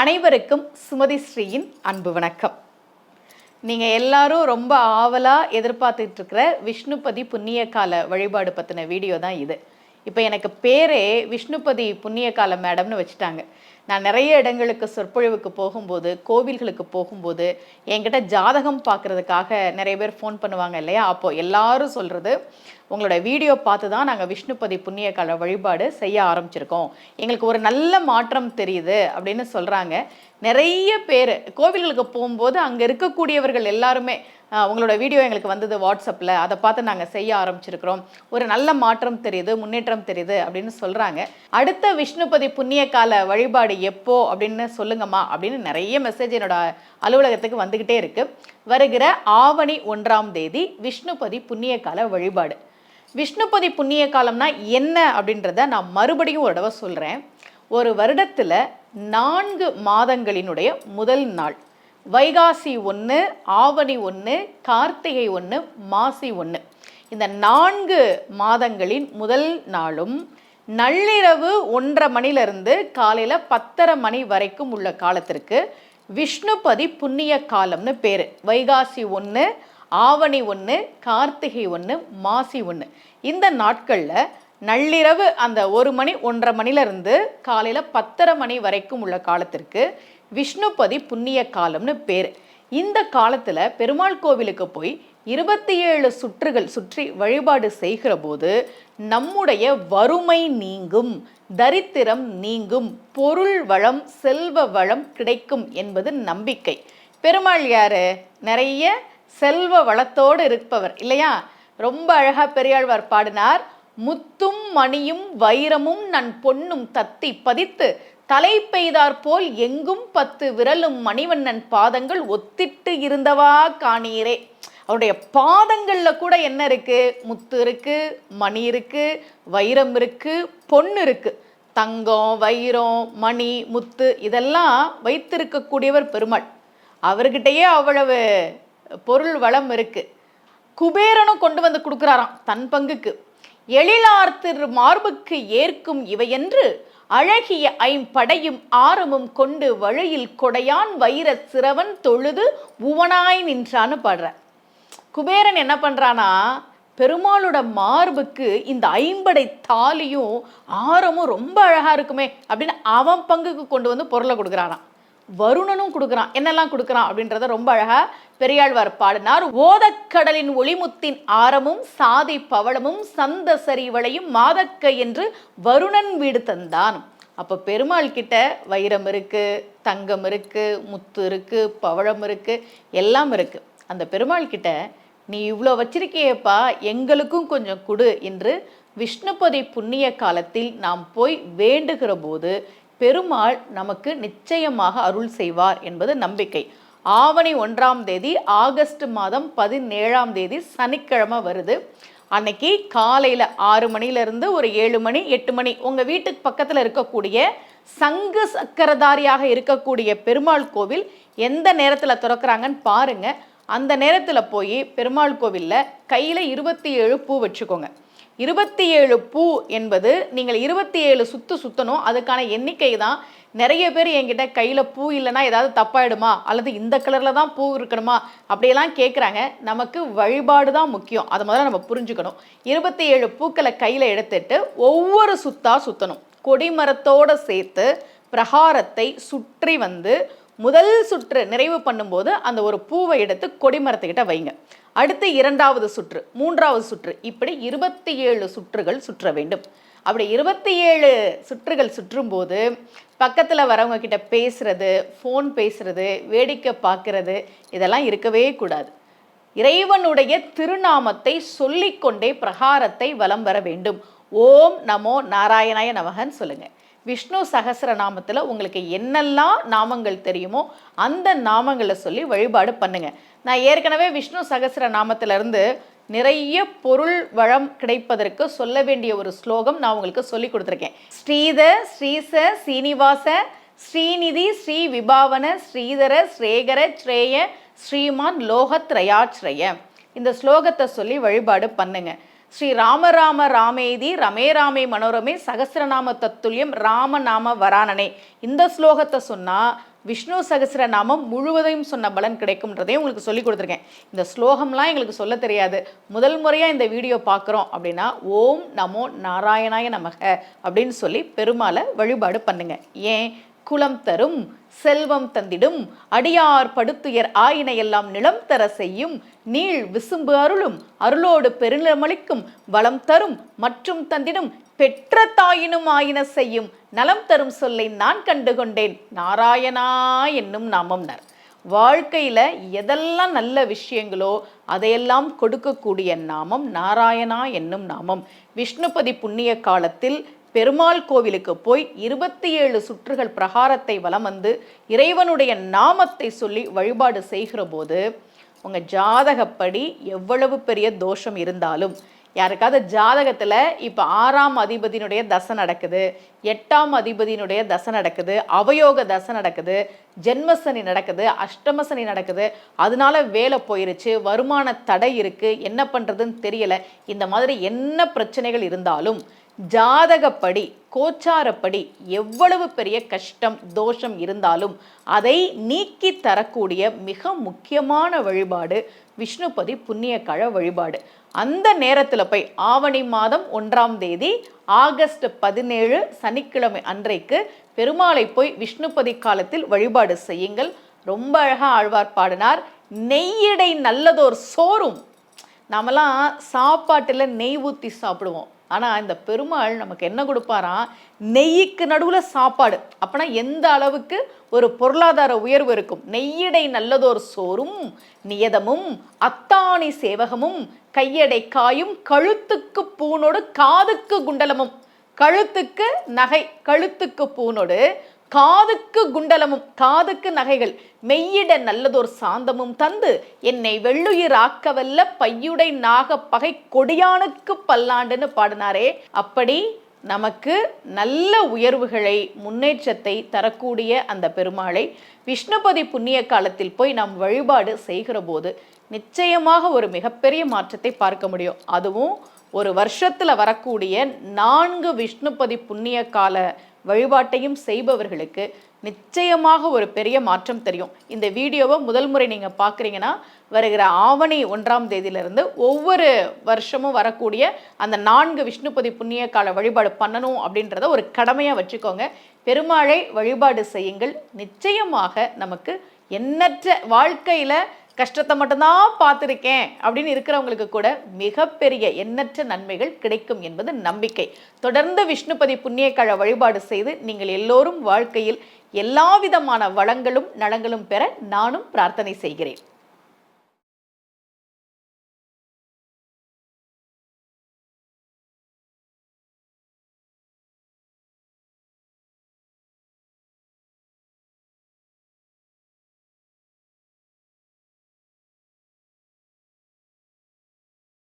அனைவருக்கும் சுமதி ஸ்ரீயின் அன்பு வணக்கம். நீங்கள் எல்லாரும் ரொம்ப ஆவலாக எதிர்பார்த்துட்டு இருக்கிற விஷ்ணுபதி புண்ணிய கால வழிபாடு பற்றின வீடியோ தான் இது. இப்போ எனக்கு பேரே விஷ்ணுபதி புண்ணிய கால மேடம்னு வச்சுட்டாங்க. நான் நிறைய இடங்களுக்கு சொற்பொழிவுக்கு போகும்போது கோவில்களுக்கு போகும்போது என்கிட்ட ஜாதகம் பார்க்குறதுக்காக நிறைய பேர் ஃபோன் பண்ணுவாங்க இல்லையா? அப்போ எல்லாரும் சொல்கிறது உங்களோட வீடியோ பார்த்து தான் நாங்கள் விஷ்ணுபதி புண்ணிய கால வழிபாடு செய்ய ஆரம்பிச்சிருக்கோம். எங்களுக்கு ஒரு நல்ல மாற்றம் தெரியுது அப்படின்னு சொல்கிறாங்க நிறைய பேர் கோவில்களுக்கு போகும்போது அங்கே இருக்கக்கூடியவர்கள் எல்லாருமே உங்களோட வீடியோ எங்களுக்கு வந்தது வாட்ஸ்அப்பில் அதை பார்த்து நாங்கள் செய்ய ஆரம்பிச்சிருக்கிறோம். ஒரு நல்ல மாற்றம் தெரியுது முன்னேற்றம் தெரியுது அப்படின்னு சொல்கிறாங்க அடுத்த விஷ்ணுபதி புண்ணிய கால வழிபாடு எப்போ அப்படின்னு சொல்லுங்கம்மா அப்படின்னு நிறைய மெசேஜ் என்னோட அலுவலகத்துக்கு வந்துக்கிட்டே இருக்குது வருகிற ஆவணி ஒன்றாம் தேதி விஷ்ணுபதி புண்ணிய கால வழிபாடு. விஷ்ணுபதி புண்ணிய காலம்னா என்ன அப்படின்றத நான் மறுபடியும் ஒரு தடவை சொல்கிறேன் ஒரு வருடத்தில் நான்கு மாதங்களினுடைய முதல் நாள். வைகாசி ஒன்று ஆவணி ஒன்று கார்த்திகை ஒன்று மாசி ஒன்று இந்த நான்கு மாதங்களின் முதல் நாளும் நள்ளிரவு ஒன்றரை மணிலிருந்து காலையில் பத்தரை மணி வரைக்கும் உள்ள காலத்திற்கு விஷ்ணுபதி புண்ணிய காலம்னு பேர். வைகாசி ஒன்று ஆவணி ஒன்று கார்த்திகை ஒன்று மாசி ஒன்று இந்த நாட்களில் நள்ளிரவு அந்த ஒரு மணி ஒன்றரை மணிலிருந்து காலையில் பத்தரை மணி வரைக்கும் உள்ள காலத்திற்கு விஷ்ணுபதி புண்ணிய காலம்னு பேர். இந்த காலத்தில் பெருமாள் கோவிலுக்கு போய் இருபத்தி ஏழு சுற்றுகள் சுற்றி வழிபாடு செய்கிற போது நம்முடைய வறுமை நீங்கும் தரித்திரம் நீங்கும் பொருள் வளம் செல்வ வளம் கிடைக்கும் என்பது நம்பிக்கை. பெருமாள் யார்? நிறைய செல்வ வளத்தோடு இருப்பவர் இல்லையா? ரொம்ப அழகாக பெரியாழ்வார் பாடினார் முத்தும் மணியும் வைரமும் நன் பொன்னும் தத்தி பதித்து தலை பெய்தார் போல் எங்கும் பத்து விரலும் மணிவண்ணன் பாதங்கள் ஒத்திட்டு இருந்தவா காணீரே. அவருடைய பாதங்களில் கூட என்ன இருக்கு? முத்து இருக்கு மணி இருக்கு வைரம் இருக்கு பொண்ணு இருக்கு. தங்கம் வைரம் மணி முத்து இதெல்லாம் வைத்திருக்கக்கூடியவர் பெருமாள். அவர்கிட்டயே அவ்வளவு பொருள் வளம் இருக்கு. குபேரனும் கொண்டு வந்து கொடுக்குறாராம் தன் பங்குக்கு. எழிலார் திரு மார்புக்கு ஏற்கும் இவையென்று அழகிய ஐம்படையும் ஆரமும் கொண்டு வழியில் கொடையான் வைர சிறவன் தொழுது உவனாய் நின்றான்னு பாடுற. குபேரன் என்ன பண்ணுறானா பெருமாளோட மார்புக்கு இந்த ஐம்படை தாலியும் ஆரமும் ரொம்ப அழகாக இருக்குமே அப்படின்னு அவன் பங்குக்கு கொண்டு வந்து பொருளை கொடுக்குறானான் வருணனும் கொடுக்குறான். என்னெல்லாம் கொடுக்குறான் அப்படின்றத ரொம்ப அழகா பெரியாழ்வார் பாடினார். ஓதக்கடலின் ஒளிமுத்தின் ஆரமும் சாதி பவளமும் சந்த சரிவளையும் மாதக்க என்று வருணன் வீடு தந்தான். அப்போ பெருமாள் கிட்ட வைரம் இருக்கு தங்கம் இருக்கு முத்து இருக்கு பவழம் இருக்கு எல்லாம் இருக்கு. அந்த பெருமாள் கிட்ட நீ இவ்வளோ வச்சிருக்கியேப்பா எங்களுக்கும் கொஞ்சம் கொடு என்று விஷ்ணுபதி புண்ணிய காலத்தில் நாம் போய் வேண்டுகிற போது பெருமாள் நமக்கு நிச்சயமாக அருள் செய்வார் என்பது நம்பிக்கை. ஆவணி ஒன்றாம் தேதி ஆகஸ்ட் மாதம் பதினேழாம் தேதி சனிக்கிழமை வருது. அன்னைக்கு காலையில் ஆறு மணிலேருந்து ஒரு ஏழு மணி எட்டு மணி உங்கள் வீட்டுக்கு பக்கத்தில் இருக்கக்கூடிய சங்கு சக்கரதாரியாக இருக்கக்கூடிய பெருமாள் கோவில் எந்த நேரத்தில் திறக்கிறாங்கன்னு பாருங்கள் அந்த நேரத்தில் போய் பெருமாள் கோவிலில் கையில் இருபத்தி ஏழு பூ வச்சுக்கோங்க. இருபத்தி ஏழு பூ என்பது நீங்கள் இருபத்தி ஏழு சுத்து சுத்தணும். அதுக்கான எண்ணிக்கை தான் நிறைய பேர் என்கிட்ட கையில் பூ இல்லைன்னா ஏதாவது தப்பாயிடுமா? அல்லது இந்த கலரில் தான் பூ இருக்கணுமா? அப்படியெல்லாம் கேட்குறாங்க நமக்கு வழிபாடு தான் முக்கியம். அதை முதல்ல நம்ம புரிஞ்சுக்கணும். இருபத்தி ஏழு பூக்களை கையில் எடுத்துட்டு ஒவ்வொரு சுத்தாக சுத்தணும். கொடிமரத்தோடு சேர்த்து பிரகாரத்தை சுற்றி வந்து முதல் சுற்று நிறைவு பண்ணும்போது அந்த ஒரு பூவை எடுத்து கொடிமரத்துக்கிட்ட வைங்க. அடுத்து இரண்டாவது சுற்று மூன்றாவது சுற்று. இப்படி இருபத்தி ஏழு சுற்றுகள் சுற்ற வேண்டும். அப்படி இருபத்தி ஏழு சுற்றுகள் சுற்றும்போது பக்கத்தில் வரவங்க கிட்ட பேசுறது ஃபோன் பேசுறது வேடிக்கை பார்க்கறது இதெல்லாம் இருக்கவே கூடாது. இறைவனுடைய திருநாமத்தை சொல்லிக்கொண்டே பிரகாரத்தை வலம் வர வேண்டும். ஓம் நமோ நாராயணாய நமகன்னு சொல்லுங்கள் விஷ்ணு சகஸ்ர நாமத்தில் உங்களுக்கு என்னெல்லாம் நாமங்கள் தெரியுமோ அந்த நாமங்களை சொல்லி வழிபாடு பண்ணுங்கள் நான் ஏற்கனவே விஷ்ணு சகஸ்ர நாமத்திலிருந்து நிறைய பொருள் வளம் கிடைப்பதற்கு சொல்ல வேண்டிய ஒரு ஸ்லோகம் நான் உங்களுக்கு சொல்லி கொடுத்துருக்கேன். ஸ்ரீத ஸ்ரீச சீனிவாச ஸ்ரீநிதி ஸ்ரீ விபாவன ஸ்ரீதர ஸ்ரேகர ஸ்ரேய ஸ்ரீமான் லோகத்ரயாச்ரய இந்த ஸ்லோகத்தை சொல்லி வழிபாடு பண்ணுங்கள் ஸ்ரீ ராமராம ராமேதி ரமே ராமே மனோரமே சகசிரநாம தத்துல்யம் ராமநாம வராணனே இந்த ஸ்லோகத்தை சொன்னால் விஷ்ணு சகசிரநாமம் முழுவதையும் சொன்ன பலன் கிடைக்கும்ன்றதையும் உங்களுக்கு சொல்லிக் கொடுத்துருக்கேன். இந்த ஸ்லோகம்லாம் எங்களுக்கு சொல்ல தெரியாது. முதல் முறையாக இந்த வீடியோ பார்க்குறோம் அப்படின்னா ஓம் நமோ நாராயணாய நமக அப்படின்னு சொல்லி பெருமாளை வழிபாடு பண்ணுங்கள் ஏன்? குலம் தரும் செல்வம் தந்திடும் அடியார் படுத்துயர் ஆயினையெல்லாம் நிலம் தர செய்யும் நீள் விசும்பு அருளும் அருளோடு பெருநிலமளிக்கும் வளம் தரும் மற்றும் தந்திடும் பெற்ற தாயினும் ஆயின செய்யும் நலம் தரும் சொல்லை நான் கண்டுகொண்டேன். நாராயணா என்னும் நாமம்னர். வாழ்க்கையில் எதெல்லாம் நல்ல விஷயங்களோ அதையெல்லாம் கொடுக்கக்கூடிய நாமம் நாராயணா என்னும் நாமம். விஷ்ணுபதி புண்ணிய காலத்தில் பெருமாள் கோவிலுக்கு போய் இருபத்தி ஏழு சுற்றுகள் பிரகாரத்தை வலம் வந்து இறைவனுடைய நாமத்தை சொல்லி வழிபாடு செய்கிற போது உங்கள் ஜாதகப்படி எவ்வளவு பெரிய தோஷம் இருந்தாலும் யாருக்காவது ஜாதகத்தில் இப்போ ஆறாம் அதிபதியினுடைய தசை நடக்குது எட்டாம் அதிபதியினுடைய தசை நடக்குது அவயோக தசை நடக்குது ஜென்மசனி நடக்குது அஷ்டமசனி நடக்குது அதனால வேலை போயிருச்சு வருமான தடை இருக்குது என்ன பண்ணுறதுன்னு தெரியலை இந்த மாதிரி என்ன பிரச்சனைகள் இருந்தாலும் ஜாதகப்படி கோச்சாரப்படி எவ்வளவு பெரிய கஷ்டம் தோஷம் இருந்தாலும் அதை நீக்கி தரக்கூடிய மிக முக்கியமான வழிபாடு விஷ்ணுபதி புண்ணியக்கழ வழிபாடு. அந்த நேரத்தில் போய் ஆவணி மாதம் ஒன்றாம் தேதி ஆகஸ்ட் பதினேழு சனிக்கிழமை அன்றைக்கு பெருமாளை போய் விஷ்ணுபதி காலத்தில் வழிபாடு செய்யுங்கள். ரொம்ப அழகாக ஆழ்வார் பாடினார். நெய்யடை நல்லதோர் சோறும். நாமெல்லாம் சாப்பாட்டில் நெய் ஊற்றி சாப்பிடுவோம். ஆனால் இந்த பெருமாள் நமக்கு என்ன கொடுப்பாராம் நெய்யுக்கு நடுவில் சாப்பாடு. அப்போனா எந்த அளவுக்கு ஒரு பொருளாதார உயர்வு இருக்கும்? நெய்யடை நல்லதோர் சோறும் நியதமும் அத்தாணி சேவகமும் கையடை காயும் கழுத்துக்கு பூனோடு காதுக்கு குண்டலமும். கழுத்துக்கு நகை கழுத்துக்கு பூனோடு காதுக்கு குண்டலமும் காதுக்கு நகைகள். மெய்யிட நல்லதோர் சாந்தமும் தந்து என்னை வெள்ளுயிர் ஆக்கவல்ல பையுடை நாக பகை கொடியானுக்கு பல்லாண்டுன்னு பாடினாரே. அப்படி நமக்கு நல்ல உயர்வுகளை முன்னேற்றத்தை தரக்கூடிய அந்த பெருமாளை விஷ்ணுபதி புண்ணிய காலத்தில் போய் நாம் வழிபாடு செய்கிற போது நிச்சயமாக ஒரு மிகப்பெரிய மாற்றத்தை பார்க்க முடியும். அதுவும் ஒரு வருஷத்தில் வரக்கூடிய நான்கு விஷ்ணுபதி புண்ணிய கால வழிபாட்டையும் செய்பவர்களுக்கு நிச்சயமாக ஒரு பெரிய மாற்றம் தெரியும். இந்த வீடியோவை முதல் முறை நீங்கள் பார்க்குறீங்கன்னா வருகிற ஆவணி ஒன்றாம் தேதியிலிருந்து ஒவ்வொரு வருஷமும் வரக்கூடிய அந்த நான்கு விஷ்ணுபதி புண்ணிய கால வழிபாடு பண்ணணும் அப்படின்றத ஒரு கடமையாக வச்சுக்கோங்க. பெருமாளை வழிபாடு செய்யுங்கள். நிச்சயமாக நமக்கு எண்ணற்ற வாழ்க்கையில் கஷ்டத்தை மட்டும்தான் பார்த்துருக்கேன் அப்படின்னு இருக்கிறவங்களுக்கு கூட மிகப்பெரிய எண்ணற்ற நன்மைகள் கிடைக்கும் என்பது நம்பிக்கை. தொடர்ந்து விஷ்ணுபதி புண்ணியக்கழ வழிபாடு செய்து நீங்கள் எல்லோரும் வாழ்க்கையில் எல்லா விதமான வளங்களும் நலங்களும் பெற நானும் பிரார்த்தனை செய்கிறேன்.